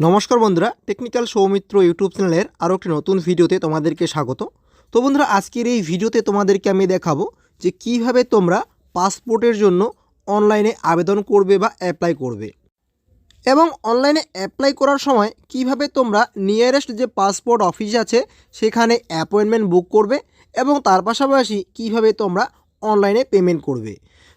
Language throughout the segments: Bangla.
নমস্কার বন্ধুরা, টেকনিক্যাল সৌমিত্র ইউটিউব চ্যানেলের আরও একটি নতুন ভিডিওতে তোমাদেরকে স্বাগত। তো বন্ধুরা, আজকের এই ভিডিওতে তোমাদেরকে আমি দেখাবো যে কীভাবে তোমরা পাসপোর্টের জন্য অনলাইনে আবেদন করবে বা অ্যাপ্লাই করবে। এবং অনলাইনে অ্যাপ্লাই করার সময় কীভাবে তোমরা নিয়ারেস্ট যে পাসপোর্ট অফিস আছে, সেখানে অ্যাপয়েন্টমেন্ট বুক করবে এবং তার পাশাপাশি কীভাবে তোমরা অনলাইনে পেমেন্ট করবে।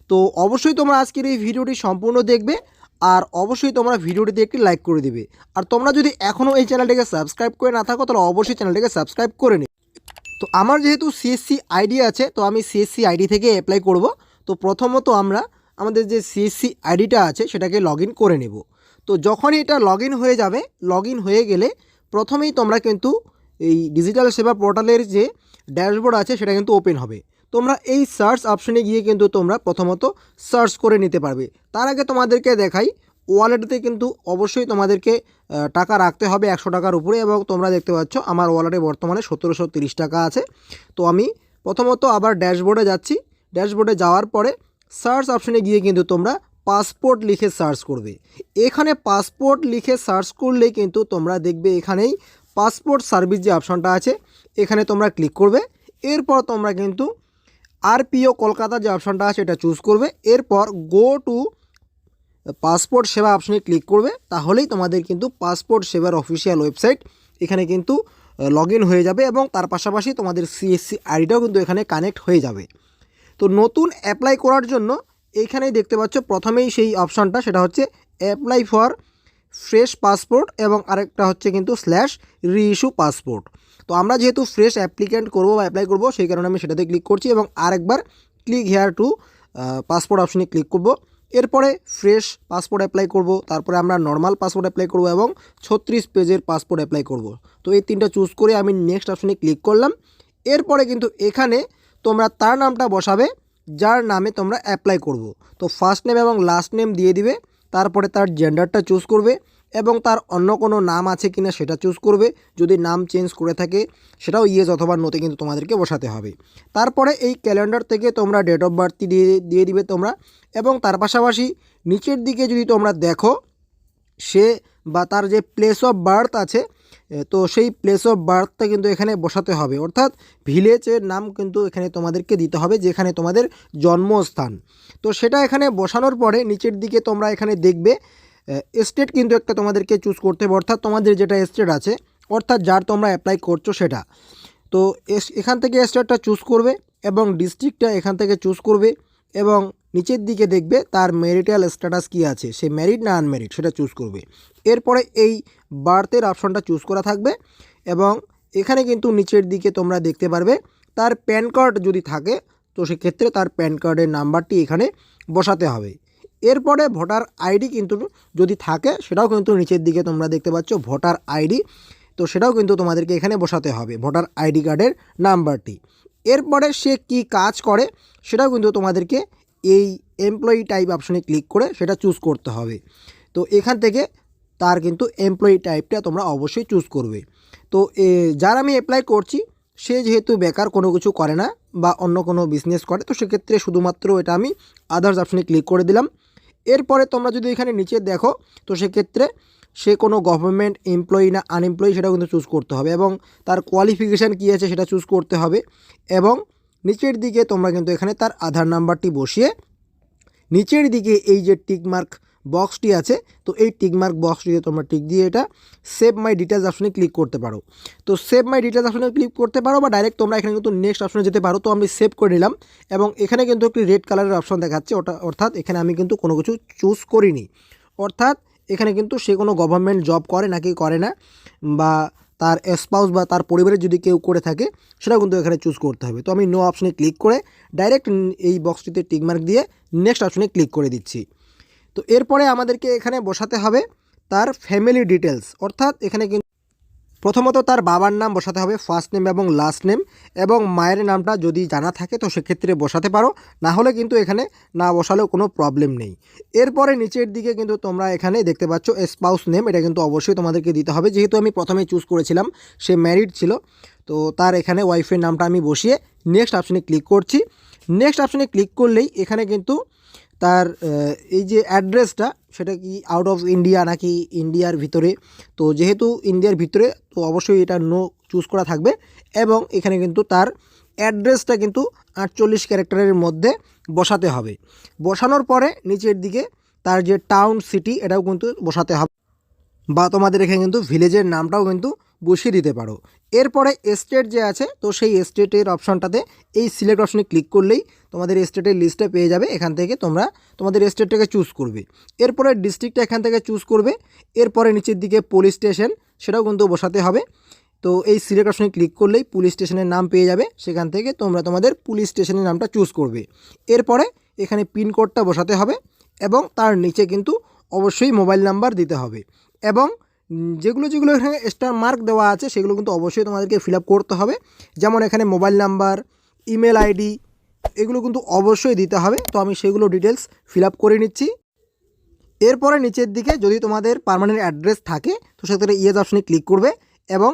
তো অবশ্যই তোমরা আজকের এই ভিডিওটি সম্পূর্ণ দেখবে। আর অবশ্যই তোমরা ভিডিওটিতে একটি লাইক করে দিবে। আর তোমরা যদি এখনও এই চ্যানেলটিকে সাবস্ক্রাইব করে না থাকো, তাহলে অবশ্যই চ্যানেলটিকে সাবস্ক্রাইব করে নিও তো আমার যেহেতু সিএসসি আইডি আছে, তো আমি সিএসসি আইডি থেকে অ্যাপ্লাই করব। তো প্রথমত আমরা আমাদের যে সিএসসি আইডিটা আছে, সেটাকে লগ করে নেব। তো যখনই এটা লগ হয়ে যাবে লগ হয়ে গেলে প্রথমেই তোমরা কিন্তু এই ডিজিটাল সেবা পোর্টালের যে ড্যাশবোর্ড আছে, সেটা কিন্তু ওপেন হবে। তোমরা এই সার্চ অপশনে গিয়ে কিন্তু তোমরা প্রথমত সার্চ করে নিতে পারবে। তার আগে তোমাদেরকে দেখাই ওয়ালেটে কিন্তু অবশ্যই তোমাদেরকে টাকা রাখতে হবে একশো টাকার উপরে এবং তোমরা দেখতে পাচ্ছ আমার ওয়ালেটে বর্তমানে সতেরোশো তিরিশ টাকা আছে। তো আমি প্রথমত আবার ড্যাশবোর্ডে যাচ্ছি। ড্যাশবোর্ডে যাওয়ার পরে সার্চ অপশনে গিয়ে কিন্তু তোমরা পাসপোর্ট লিখে সার্চ করবে। এখানে পাসপোর্ট লিখে সার্চ করলেই কিন্তু তোমরা দেখবে এখানেই পাসপোর্ট সার্ভিস যে অপশনটা আছে, এখানে তোমরা ক্লিক করবে। এরপর তোমরা কিন্তু আরপিও কলকাতা যে অপশনটা আছে এটা চুজ করবে। এরপর গো টু পাসপোর্ট সেবা অপশানে ক্লিক করবে। তাহলেই তোমাদের কিন্তু পাসপোর্ট সেবার অফিসিয়াল ওয়েবসাইট এখানে কিন্তু লগ হয়ে যাবে এবং তার পাশাপাশি তোমাদের সিএসসি আইডিটাও কিন্তু এখানে কানেক্ট হয়ে যাবে। তো নতুন অ্যাপ্লাই করার জন্য এইখানেই দেখতে পাচ্ছ, প্রথমেই সেই অপশানটা সেটা হচ্ছে অ্যাপ্লাই ফর ফ্রেশ পাসপোর্ট এবং আরেকটা হচ্ছে কিন্তু স্ল্যাশ রিইস্যু পাসপোর্ট। তো আমরা যেহেতু ফ্রেশ অ্যাপ্লিক্যান্ট করব বা অ্যাপ্লাই করব, সেই কারণে আমি সেটাতে ক্লিক করছি এবং আরেকবার ক্লিক হেয়ার টু পাসপোর্ট অপশনে ক্লিক করব। এরপরে ফ্রেশ পাসপোর্ট অ্যাপ্লাই করব, তারপরে আমরা নর্মাল পাসপোর্ট অ্যাপ্লাই করব এবং ছত্রিশ পেজের পাসপোর্ট অ্যাপ্লাই করব। তো এই তিনটা চুজ করে আমি নেক্সট অপশনে ক্লিক করলাম। এরপরে কিন্তু এখানে তোমরা তার নামটা বসাবে, যার নামে তোমরা অ্যাপ্লাই করব। তো ফার্স্ট নেম এবং লাস্ট নেম দিয়ে দিবে, তারপরে তার জেন্ডারটা চুজ করবে এবং তার অন্য কোনো নাম আছে কিনা সেটা চুজ করবে। যদি নাম চেঞ্জ করে থাকে, সেটাও ইয়েস অথবা নোতে কিন্তু তোমাদেরকে বসাতে হবে। তারপরে এই ক্যালেন্ডার থেকে তোমরা ডেট অফ বার্থ দিয়ে দিয়ে দিবে তোমরা এবং তার পাশাপাশি নিচের দিকে যদি তোমরা দেখো, সে বা তার যে প্লেস অফ বার্থ আছে তো সেই প্লেস অফ বার্থটা কিন্তু এখানে বসাতে হবে। অর্থাৎ ভিলেজের নাম কিন্তু এখানে তোমাদেরকে দিতে হবে, যেখানে তোমাদের জন্মস্থান। তো সেটা এখানে বসানোর পরে নিচের দিকে তোমরা এখানে দেখবে স্টেট কিন্তু একটা তোমাদেরকে চুজ করতে হবে, অর্থাৎ তোমাদের যেটা স্টেট আছে, অর্থাৎ যার তোমরা অ্যাপ্লাই করছ সেটা। তো এখান থেকে স্টেটটা চুজ করবে এবং ডিস্ট্রিক্টটা এখান থেকে চুজ করবে এবং নিচের দিকে দেখবে তার ম্যারিটাল স্ট্যাটাস কী আছে, সে ম্যারিড না আনম্যারিড সেটা চুজ করবে। এরপরে এই বার্থের অপশনটা চুজ করা থাকবে এবং এখানে কিন্তু নিচের দিকে তোমরা দেখতে পারবে তার প্যান কার্ড যদি থাকে, তো সেক্ষেত্রে তার প্যান কার্ডের নাম্বারটি এখানে বসাতে হবে। এরপরে ভোটার আইডি কিন্তু যদি থাকে, সেটাও কিন্তু নিচের দিকে তোমরা দেখতে পাচ্ছ, ভোটার আইডি। তো সেটাও কিন্তু তোমাদেরকে এখানে বসাতে হবে, ভোটার আইডি কার্ডের নাম্বারটি। এরপরে সে কি কাজ করে, সেটাও কিন্তু তোমাদেরকে এই এমপ্লয়ি টাইপ অপশনে ক্লিক করে সেটা চুজ করতে হবে। তো এখান থেকে তার কিন্তু এমপ্লয়ি টাইপটা তোমরা অবশ্যই চুজ করবে। তো যার আমি অ্যাপ্লাই করছি, সে যেহেতু বেকার, কোনো কিছু করে না বা অন্য কোনো বিজনেস করে, তো সেক্ষেত্রে শুধুমাত্র এটা আমি আদার্স অপশনে ক্লিক করে দিলাম। এরপরে তোমরা যদি এখানে নিচে দেখো, তো সেক্ষেত্রে সে কোনো গভর্নমেন্ট এমপ্লয়ি না আনএমপ্লয়ি সেটা কিন্তু চুজ করতে হবে এবং তার কোয়ালিফিকেশান কী আছে সেটা চুজ করতে হবে এবং নিচের দিকে তোমরা কিন্তু এখানে তার আধার নাম্বারটি বসিয়ে নিচের দিকে এই যে টিকমার্ক বক্সটি আছে, তো এই টিকমার্ক বক্সটিতে তোমরা টিক দিয়ে এটা সেভ মাই ডিটেলস অপশনে ক্লিক করতে পারো। তো সেভ মাই ডিটেলস অপশনে ক্লিক করতে পারো বা ডাইরেক্ট তোমরা এখানে কিন্তু নেক্সট অপশনে যেতে পারো, তো আমি সেভ করে নিলাম এবং এখানে কিন্তু একটি রেড কালারের অপশন দেখাচ্ছে, ওটা অর্থাৎ এখানে আমি কিন্তু কোনো কিছু চুজ করিনি। অর্থাৎ এখানে কিন্তু সে কোনো গভর্নমেন্ট জব করে নাকি করে না, বা তার স্পাউস বা তার পরিবারের যদি কেউ করে থাকে, সেটাও কিন্তু এখানে চুজ করতে হবে। তো আমি নো অপশনে ক্লিক করে ডাইরেক্ট এই বক্সটিতে টিকমার্ক দিয়ে নেক্সট অপশনে ক্লিক করে দিচ্ছি। তো এরপরে আমাদেরকে এখানে বসাতে হবে তার ফ্যামিলি ডিটেলস অর্থাৎ এখানে কিন্তু প্রথমত তার বাবার নাম বসাতে হবে ফার্স্ট নেম এবং লাস্ট নেম এবং মায়ের নামটা যদি জানা থাকে তো সেক্ষেত্রে বসাতে পারো। না হলে কিন্তু এখানে না বসালেও কোনো প্রবলেম নেই। এরপরে নিচের দিকে কিন্তু তোমরা এখানে দেখতে পাচ্ছ স্পাউস নেম এটা কিন্তু অবশ্যই তোমাদেরকে দিতে হবে। যেহেতু আমি প্রথমে চুজ করেছিলাম, সে ম্যারিড ছিল, তো তার এখানে ওয়াইফের নামটা আমি বসিয়ে নেক্সট অপশনে ক্লিক করছি। নেক্সট অপশনে ক্লিক করলেই এখানে কিন্তু তার এই যে অ্যাড্রেসটা, সেটা কি আউট অফ ইন্ডিয়া নাকি ইন্ডিয়ার ভিতরে? তো যেহেতু ইন্ডিয়ার ভিতরে, তো অবশ্যই এটা নো চুজ করা থাকবে। এবং এখানে কিন্তু তার অ্যাড্রেসটা কিন্তু আটচল্লিশ ক্যারেক্টারের মধ্যে বসাতে হবে। বসানোর পরে নিচের দিকে তার যে টাউন সিটি এটাও কিন্তু বসাতে হবে। বা তোমাদের এখানে কিন্তু ভিলেজের নামটাও কিন্তু বসিয়ে দিতে পারো। এরপরে স্টেট যে আছে, তো সেই স্টেটের অপশানটাতে এই সিলেক্ট অপশনে ক্লিক করলেই তোমাদের স্টেটের লিস্টটা পেয়ে যাবে। এখান থেকে তোমরা তোমাদের স্টেটটাকে চুজ করবে। এরপরে ডিস্ট্রিক্টটা এখান থেকে চুজ করবে। এরপরে নিচের দিকে পুলিশ স্টেশন সেটাও কিন্তু বসাতে হবে। তো এই সিলেক্ট অপশনে ক্লিক করলেই পুলিশ স্টেশনের নাম পেয়ে যাবে। সেখান থেকে তোমরা তোমাদের পুলিশ স্টেশনের নামটা চুজ করবে। এরপরে এখানে পিনকোডটা বসাতে হবে এবং তার নিচে কিন্তু অবশ্যই মোবাইল নাম্বার দিতে হবে। এবং যেগুলো যেগুলো এখানে স্টার মার্ক দেওয়া আছে, সেগুলো কিন্তু অবশ্যই তোমাদেরকে ফিল করতে হবে। যেমন এখানে মোবাইল নাম্বার ইমেল আইডি এগুলো কিন্তু অবশ্যই দিতে হবে। তো আমি সেগুলো ডিটেলস ফিল করে নিচ্ছি। এরপরে নিচের দিকে যদি তোমাদের পার্মানেন্ট অ্যাড্রেস থাকে, তো সেক্ষেত্রে ইয়েস অপশনে ক্লিক করবে এবং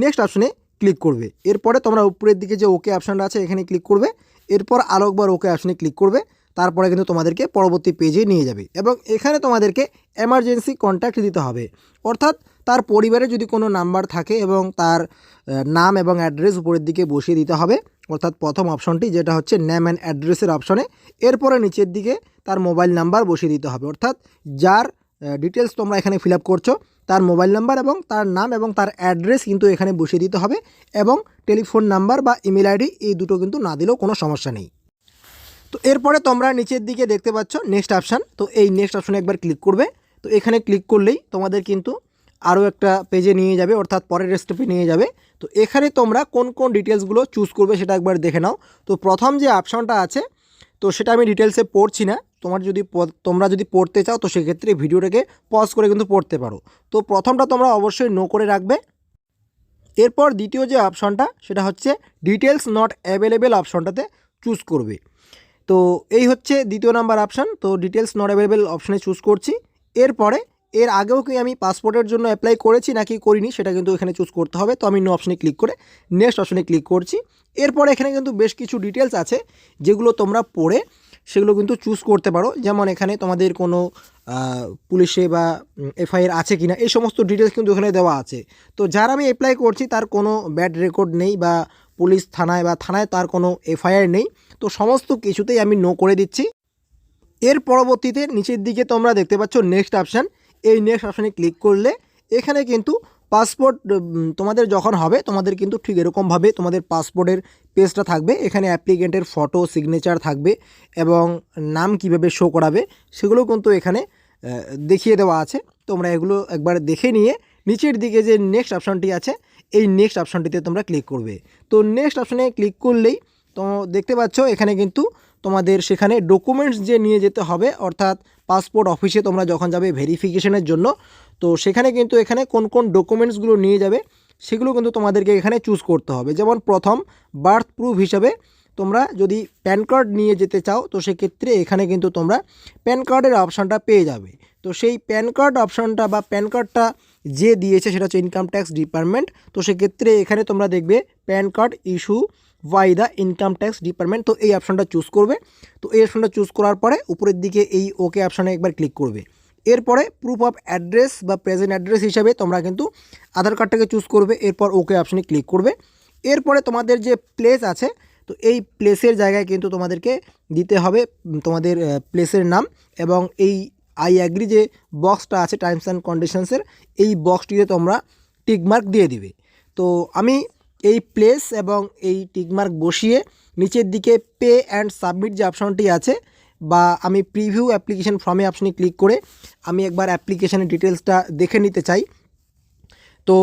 নেক্সট অপশনে ক্লিক করবে। এরপরে তোমরা উপরের দিকে যে ওকে অপশানটা আছে, এখানে ক্লিক করবে। এরপর আরও একবার ওকে অপশনে ক্লিক করবে। তারপরে কিন্তু তোমাদেরকে পরবর্তী পেজে নিয়ে যাবে এবং এখানে তোমাদেরকে এমার্জেন্সি কন্ট্যাক্ট দিতে হবে। অর্থাৎ তার পরিবারে যদি কোনো নাম্বার থাকে এবং তার নাম এবং অ্যাড্রেস উপরের দিকে বসিয়ে দিতে হবে, অর্থাৎ প্রথম অপশনটি যেটা হচ্ছে নেম অ্যান্ড অ্যাড্রেসের অপশনে এরপরে নিচের দিকে তার মোবাইল নাম্বার বসিয়ে দিতে হবে। অর্থাৎ যার ডিটেলস তোমরা এখানে ফিল আপ করছ, তার মোবাইল নাম্বার এবং তার নাম এবং তার অ্যাড্রেস কিন্তু এখানে বসিয়ে দিতে হবে এবং টেলিফোন নাম্বার বা ইমেল আইডি এই দুটো কিন্তু না দিলেও কোনো সমস্যা নেই। তো এরপরে তোমরা নিচের দিকে দেখতে পাচ্ছ নেক্সট অপশান তো এই নেক্সট অপশানে একবার ক্লিক করবে। তো এখানে ক্লিক করলেই তোমাদের কিন্তু আরও একটা পেজে নিয়ে যাবে, অর্থাৎ পরের স্টেপে নিয়ে যাবে। তো এখানে তোমরা কোন কোন ডিটেলসগুলো চুজ করবে সেটা একবার দেখে নাও। তো প্রথম যে অপশানটা আছে, তো সেটা আমি ডিটেলসে পড়ছি না। তোমার যদি তোমরা যদি পড়তে চাও, তো সেক্ষেত্রে ভিডিওটাকে পজ করে কিন্তু পড়তে পারো। তো প্রথমটা তোমরা অবশ্যই নো করে রাখবে। এরপর দ্বিতীয় যে অপশনটা সেটা হচ্ছে ডিটেলস নট অ্যাভেলেবেল অপশনটাতে চুজ করবে। তো এই হচ্ছে দ্বিতীয় নাম্বার অপশান তো ডিটেলস নট অ্যাভেলেবেল অপশানে চুজ করছি। এরপরে, এর আগেও কি আমি পাসপোর্টের জন্য অ্যাপ্লাই করেছি নাকি করিনি, সেটা কিন্তু এখানে চুজ করতে হবে, তো আমি নো অপশানে ক্লিক করে নেক্সট অপশানে ক্লিক করছি। এরপরে এখানে কিন্তু বেশ কিছু ডিটেলস আছে, যেগুলো তোমরা পড়ে সেগুলো কিন্তু চুজ করতে পারো। যেমন এখানে তোমাদের কোনো পুলিশে বা এফআইআর আছে কিনা, এই সমস্ত ডিটেলস কিন্তু এখানে দেওয়া আছে। তো যার আমি অ্যাপ্লাই করছি, তার কোনো ব্যাড রেকর্ড নেই বা পুলিশ থানায় বা থানায় তার কোনো এফআইআর নেই। তো সমস্ত কিছুতেই আমি নো করে দিচ্ছি। এর পরবর্তীতে নিচের দিকে তোমরা দেখতে পাচ্ছ নেক্সট অপশান এই নেক্সট অপশানে ক্লিক করলে এখানে কিন্তু পাসপোর্ট তোমাদের যখন হবে, তোমাদের কিন্তু ঠিক এরকমভাবে তোমাদের পাসপোর্টের পেজটা থাকবে। এখানে অ্যাপ্লিকেন্টের ফটো সিগনেচার থাকবে এবং নাম কীভাবে শো করাবে, সেগুলো কিন্তু এখানে দেখিয়ে দেওয়া আছে। তোমরা এগুলো একবার দেখে নিয়ে নিচের দিকে যে নেক্সট অপশানটি আছে, এই নেক্সট অপশানটিতে তোমরা ক্লিক করবে। তো নেক্সট অপশানে ক্লিক করলেই তো দেখতে পাচ্ছ, এখানে কিন্তু তোমাদের সেখানে ডকুমেন্টস যে নিয়ে যেতে হবে, অর্থাৎ পাসপোর্ট অফিসে তোমরা যখন যাবে ভেরিফিকেশনের জন্য, তো সেখানে কিন্তু এখানে কোন কোন ডকুমেন্টসগুলো নিয়ে যাবে, সেগুলো কিন্তু তোমাদেরকে এখানে চুজ করতে হবে। যেমন প্রথম বার্থ প্রুফ হিসাবে তোমরা যদি প্যান কার্ড নিয়ে যেতে চাও, তো সেক্ষেত্রে এখানে কিন্তু তোমরা প্যান কার্ডের অপশানটা পেয়ে যাবে। তো সেই প্যান কার্ড অপশানটা বা প্যান কার্ডটা যে দিয়েছে, সেটা হচ্ছে ইনকাম ট্যাক্স ডিপার্টমেন্ট তো সেক্ষেত্রে এখানে তোমরা দেখবে PAN card issue by the income tax department তো এই অপশানটা চুজ করবে। তো এই অপশানটা চুজ করার পরে উপরের দিকে এই ওকে অপশানে একবার ক্লিক করবে। এরপরে প্রুফ অফ অ্যাড্রেস বা প্রেজেন্ট অ্যাড্রেস হিসাবে তোমরা কিন্তু আধার কার্ডটাকে চুজ করবে, এরপর ওকে অপশানে ক্লিক করবে। এরপরে তোমাদের যে প্লেস আছে, তো এই প্লেসের জায়গায় কিন্তু তোমাদেরকে দিতে হবে তোমাদের প্লেসের নাম এবং এই আই অ্যাগ্রি যে বক্সটা আছে টাইমস অ্যান্ড কন্ডিশনসের এই বক্সটিতে তোমরা টিকমার্ক দিয়ে দিবে। তো আমি এই প্লেস এবং এই টিকমার্ক বসিয়ে নিচের দিকে পে অ্যান্ড সাবমিট যে অপশনটি আছে বা আমি প্রিভিউ অ্যাপ্লিকেশন ফর্মে অপশনে ক্লিক করে আমি একবার অ্যাপ্লিকেশনের ডিটেলসটা দেখে নিতে চাই। তো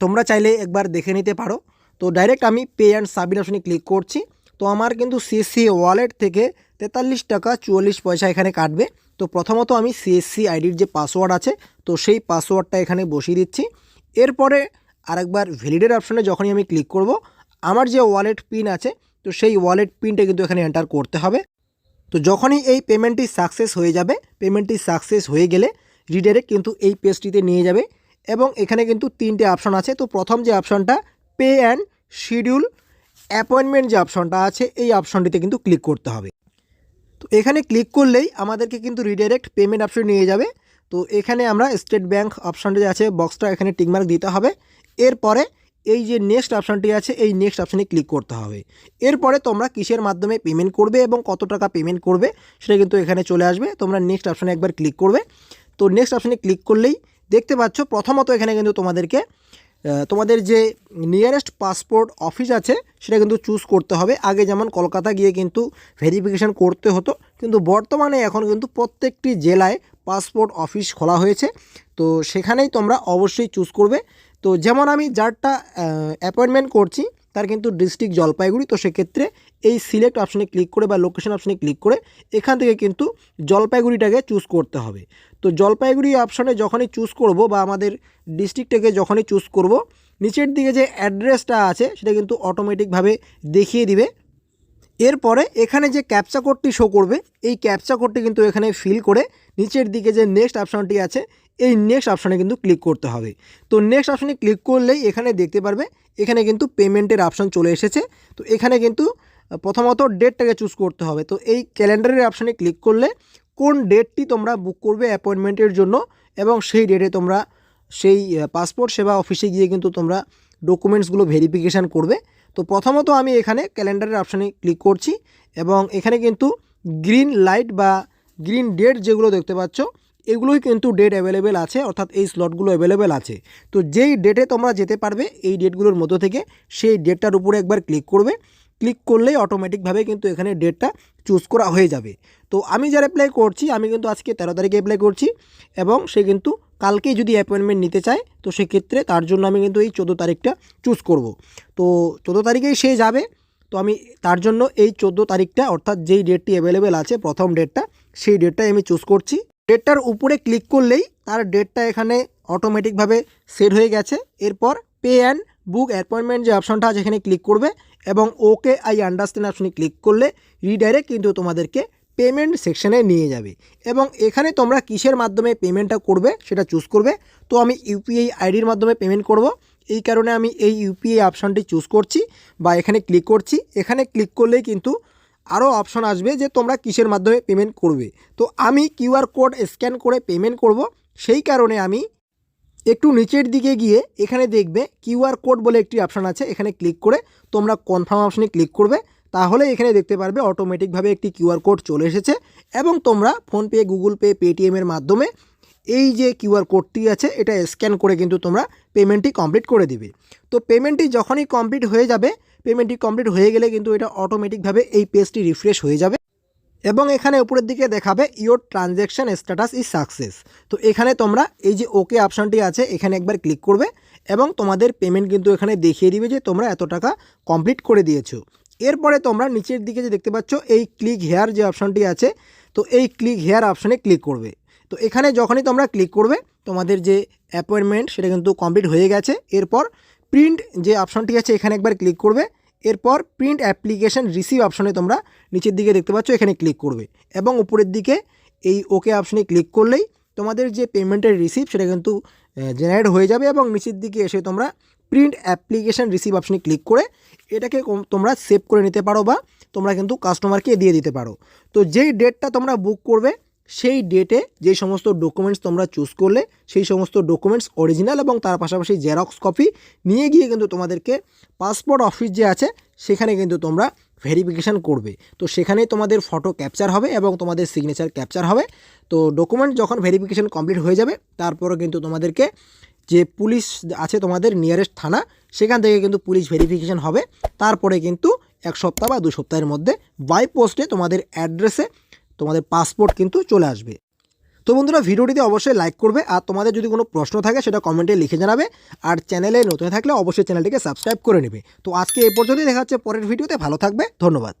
তোমরা চাইলে একবার দেখে নিতে পারো। তো ডাইরেক্ট আমি পে অ্যান্ড সাবমিট অপশনে ক্লিক করছি। তো আমার কিন্তু সিএসসি ওয়ালেট থেকে তেতাল্লিশ টাকা চুয়াল্লিশ পয়সা এখানে কাটবে। তো প্রথমত আমি সিএসসি আইডির যে পাসওয়ার্ড আছে, তো সেই পাসওয়ার্ডটা এখানে বসিয়ে দিচ্ছি। এরপরে আরেকবার ভ্যালিডের অপশনে যখনই আমি ক্লিক করব, আমার যে ওয়ালেট পিন আছে, তো সেই ওয়ালেট পিনটা কিন্তু এখানে এন্টার করতে হবে। তো যখনই এই পেমেন্টটি সাকসেস হয়ে যাবে পেমেন্টটি সাকসেস হয়ে গেলে রিডাইরেক্ট কিন্তু এই পেজটিতে নিয়ে যাবে এবং এখানে কিন্তু তিনটে অপশন আছে। তো প্রথম যে অপশনটা পে অ্যান্ড শিডিউল অ্যাপয়েন্টমেন্ট যে অপশনটা আছে, এই অপশনটিতে কিন্তু ক্লিক করতে হবে। তো এখানে ক্লিক করলেই আমাদেরকে কিন্তু রিডাইরেক্ট পেমেন্ট অপশন নিয়ে যাবে। তো এখানে আমরা স্টেট ব্যাঙ্ক যে আছে বক্সটা এখানে টিকমার্ক দিতে হবে। এরপরে এই যে নেক্সট অপশানটি আছে, এই নেক্সট অপশানে ক্লিক করতে হবে। এরপরে তোমরা কিসের মাধ্যমে পেমেন্ট করবে এবং কত টাকা পেমেন্ট করবে, সেটা কিন্তু এখানে চলে আসবে। তোমরা নেক্সট অপশানে একবার ক্লিক করবে। তো নেক্সট অপশানে ক্লিক করলেই দেখতে পাচ্ছ, প্রথমত এখানে কিন্তু তোমাদেরকে তোমাদের যে নিয়ারেস্ট পাসপোর্ট অফিস আছে, সেটা কিন্তু চুজ করতে হবে। আগে যেমন কলকাতা গিয়ে কিন্তু ভেরিফিকেশান করতে হতো, কিন্তু বর্তমানে এখন কিন্তু প্রত্যেকটি জেলায় পাসপোর্ট অফিস খোলা হয়েছে। তো সেখানেই তোমরা অবশ্যই চুজ করবে। তো যেমন আমি যারটা অ্যাপয়েন্টমেন্ট করছি, তার কিন্তু ডিস্ট্রিক্ট জলপাইগুড়ি, তো সেক্ষেত্রে এই সিলেক্ট অপশনে ক্লিক করে বা লোকেশন অপশনে ক্লিক করে এখান থেকে কিন্তু জলপাইগুড়িটাকে চুজ করতে হবে। তো জলপাইগুড়ি অপশনে যখনই চুজ করব বা আমাদের ডিস্ট্রিক্টটাকে যখনই চুজ করব, নিচের দিকে যে অ্যাড্রেসটা আছে, সেটা কিন্তু অটোমেটিকভাবে দেখিয়ে দিবে। এরপরে এখানে যে ক্যাপচা কোডটি শো করবে, এই ক্যাপচা কোডটি কিন্তু এখানে ফিল করে নিচের দিকে যে নেক্সট অপশানটি আছে এই নেক্সট অপশানে কিন্তু ক্লিক করতে হবে। তো নেক্সট অপশানে ক্লিক করলেই এখানে দেখতে পারবে, এখানে কিন্তু পেমেন্টের অপশান চলে এসেছে। তো এখানে কিন্তু প্রথমত ডেটটাকে চুজ করতে হবে। তো এই ক্যালেন্ডারের অপশানে ক্লিক করলে কোন ডেটটি তোমরা বুক করবে অ্যাপয়েন্টমেন্টের জন্য এবং সেই ডেটে তোমরা সেই পাসপোর্ট সেবা অফিসে গিয়ে কিন্তু তোমরা ডকুমেন্টসগুলো ভেরিফিকেশান করবে। তো প্রথমত আমি এখানে ক্যালেন্ডারের অপশানে ক্লিক করছি এবং এখানে কিন্তু গ্রিন লাইট বা গ্রিন ডেট যেগুলো দেখতে পাচ্ছ এগুলোই কিন্তু ডেট অ্যাভেলেবেল আছে, অর্থাৎ এই স্লটগুলো অ্যাভেলেবেল আছে। তো যেই ডেটে তোমরা যেতে পারবে, এই ডেটগুলোর মধ্য থেকে সেই ডেটটার উপরে একবার ক্লিক করবে। ক্লিক করলেই অটোমেটিকভাবে কিন্তু এখানে ডেটটা চুজ করা হয়ে যাবে। তো আমি যারা অ্যাপ্লাই করছি, আমি কিন্তু আজকে তেরো তারিখে অ্যাপ্লাই করছি এবং সে কিন্তু কালকেই যদি অ্যাপয়েন্টমেন্ট নিতে চায়, তো সেক্ষেত্রে তার জন্য আমি কিন্তু এই চোদ্দ তারিখটা চুজ করব। তো চোদ্দ তারিখেই সে যাবে, তো আমি তার জন্য এই চোদ্দ তারিখটা, অর্থাৎ যেই ডেটটি অ্যাভেলেবেল আছে, প্রথম ডেটটা সেই ডেটটাই আমি চুজ করছি। ডেটটার উপরে ক্লিক করলেই তার ডেটটা এখানে অটোমেটিকভাবে সেট হয়ে গেছে। এরপর পে অ্যান্ড বুক অ্যাপয়েন্টমেন্ট যে অপশনটা আছে এখানে ক্লিক করবে এবং ওকে আই আন্ডারস্ট্যান্ড অপশনে ক্লিক করলে রিডাইরেক্ট কিন্তু তোমাদেরকে পেমেন্ট সেকশনে নিয়ে যাবে। এবং এখানে তোমরা কিসের মাধ্যমে পেমেন্টটা করবে সেটা চুজ করবে। তো আমি ইউপিআই আইডির মাধ্যমে পেমেন্ট করব। এই কারণে আমি এই ইউপিআই অপশানটি চুজ করছি বা এখানে ক্লিক করছি। এখানে ক্লিক করলেই কিন্তু আরও অপশন আসবে যে তোমরা কিসের মাধ্যমে পেমেন্ট করবে। তো আমি কিউআর কোড স্ক্যান করে পেমেন্ট করব, সেই কারণে আমি একটু নিচের দিকে গিয়ে এখানে দেখবে কিউআর কোড বলে একটি অপশান আছে, এখানে ক্লিক করে তোমরা কনফার্ম অপশানে ক্লিক করবে, তাহলে এখানে দেখতে পারবে অটোমেটিকভাবে একটি কিউআর কোড চলে এসেছে এবং তোমরা ফোনপে গুগল পে পেটিএমের মাধ্যমে এই যে কিউআর কোডটি আছে, এটা স্ক্যান করে কিন্তু তোমরা পেমেন্টটি কমপ্লিট করে দিবে। তো পেমেন্টটি যখনই কমপ্লিট হয়ে যাবে পেমেন্টটি কমপ্লিট হয়ে গেলে কিন্তু এটা অটোমেটিকভাবে এই পেজটি রিফ্রেশ হয়ে যাবে এবং এখানে উপরের দিকে দেখাবে your transaction status is success তো এখানে তোমরা এই যে ওকে অপশানটি আছে, এখানে একবার ক্লিক করবে এবং তোমাদের পেমেন্ট কিন্তু এখানে দেখিয়ে দিবে যে তোমরা এত টাকা কমপ্লিট করে দিয়েছ। এরপরে তোমরা নিচের দিকে যে দেখতে পাচ্ছ, এই ক্লিক হেয়ার যে অপশানটি আছে, তো এই ক্লিক হেয়ার অপশানে ক্লিক করবে। তো এখানে যখনই তোমরা ক্লিক করবে, তোমাদের যে অ্যাপয়েন্টমেন্ট সেটা কিন্তু কমপ্লিট হয়ে গেছে। এরপর প্রিন্ট যে অপশানটি আছে, এখানে একবার ক্লিক করবে এরপর প্রিন্ট অ্যাপ্লিকেশান রিসিভ অপশনে তোমরা নিচের দিকে দেখতে পাচ্ছ, এখানে ক্লিক করবে। এবং উপরের দিকে এই ওকে অপশনে ক্লিক করলেই তোমাদের যে পেমেন্টের রিসিভ সেটা কিন্তু জেনারেট হয়ে যাবে এবং নিচের দিকে এসে তোমরা প্রিন্ট অ্যাপ্লিকেশন রিসিভ অপশনে ক্লিক করে এটাকে তোমরা সেভ করে নিতে পারো বা তোমরা কিন্তু কাস্টমারকে দিয়ে দিতে পারো। তো যেই ডেটটা তোমরা বুক করবে সেই ডেটে যে সমস্ত ডকুমেন্টস তোমরা চুজ করলে, সেই সমস্ত ডকুমেন্টস অরিজিনাল এবং তার পাশাপাশি জেরক্স কপি নিয়ে গিয়ে কিন্তু তোমাদেরকে পাসপোর্ট অফিস যে আছে, সেখানে কিন্তু তোমরা ভেরিফিকেশান করবে। তো সেখানেই তোমাদের ফটো ক্যাপচার হবে এবং তোমাদের সিগনেচার ক্যাপচার হবে। তো ডকুমেন্ট যখন ভেরিফিকেশান কমপ্লিট হয়ে যাবে, তারপরে কিন্তু তোমাদেরকে যে পুলিশ আছে তোমাদের নিয়ারেস্ট থানা, সেখান থেকে কিন্তু পুলিশ ভেরিফিকেশান হবে। তারপরে কিন্তু এক সপ্তাহ বা দু সপ্তাহের মধ্যে বাই পোস্টে তোমাদের অ্যাড্রেসে তোমাদের পাসপোর্ট কিন্তু চলে আসবে। তো বন্ধুরা, ভিডিওটিতে অবশ্যই লাইক করবে আর তোমাদের যদি কোনো প্রশ্ন থাকে, সেটা কমেন্টে লিখে জানাবে। আর চ্যানেলে নতুন থাকলে অবশ্যই চ্যানেলটিকে সাবস্ক্রাইব করে নেবে। তো আজকে এই পর্যন্তই, দেখা হচ্ছে পরের ভিডিওতে। ভালো থাকবে, ধন্যবাদ।